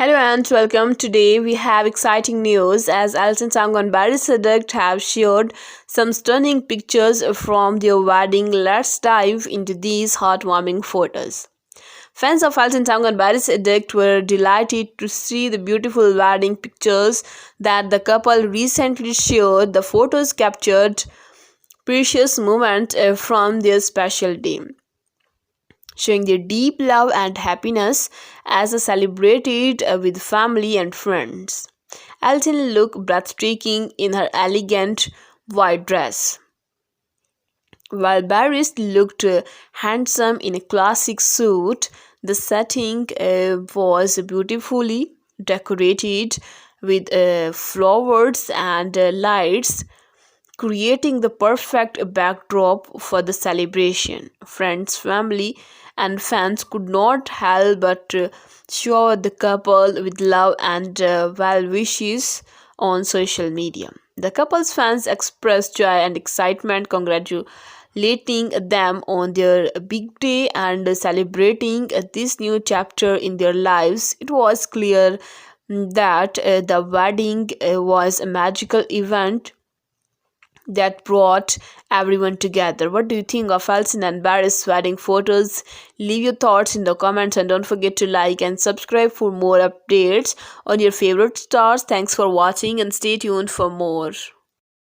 Hello and welcome. Today we have exciting news as Elton Sang and Barry Sadek have shared some stunning pictures from their wedding. Let's dive into these heartwarming photos. Fans of Elton Sang and Barry Sadek were delighted to see the beautiful wedding pictures that the couple recently shared. The photos captured precious moments uh, from their special day showing their deep love and happiness as they celebrated uh, with family and friends. Elton looked breathtaking in her elegant white dress, while Barris looked uh, handsome in a classic suit. The setting uh, was beautifully decorated with uh, flowers and uh, lights creating the perfect backdrop for the celebration. Friends, family, and fans could not help but uh, shower the couple with love and uh, well wishes on social media. The couple's fans expressed joy and excitement, congratulating them on their big day and celebrating this new chapter in their lives. It was clear that uh, the wedding uh, was a magical event that brought everyone together. What do you think of Elton and Barry's wedding photos? Leave your thoughts in the comments and don't forget to like and subscribe for more updates on your favorite stars. Thanks for watching and stay tuned for more.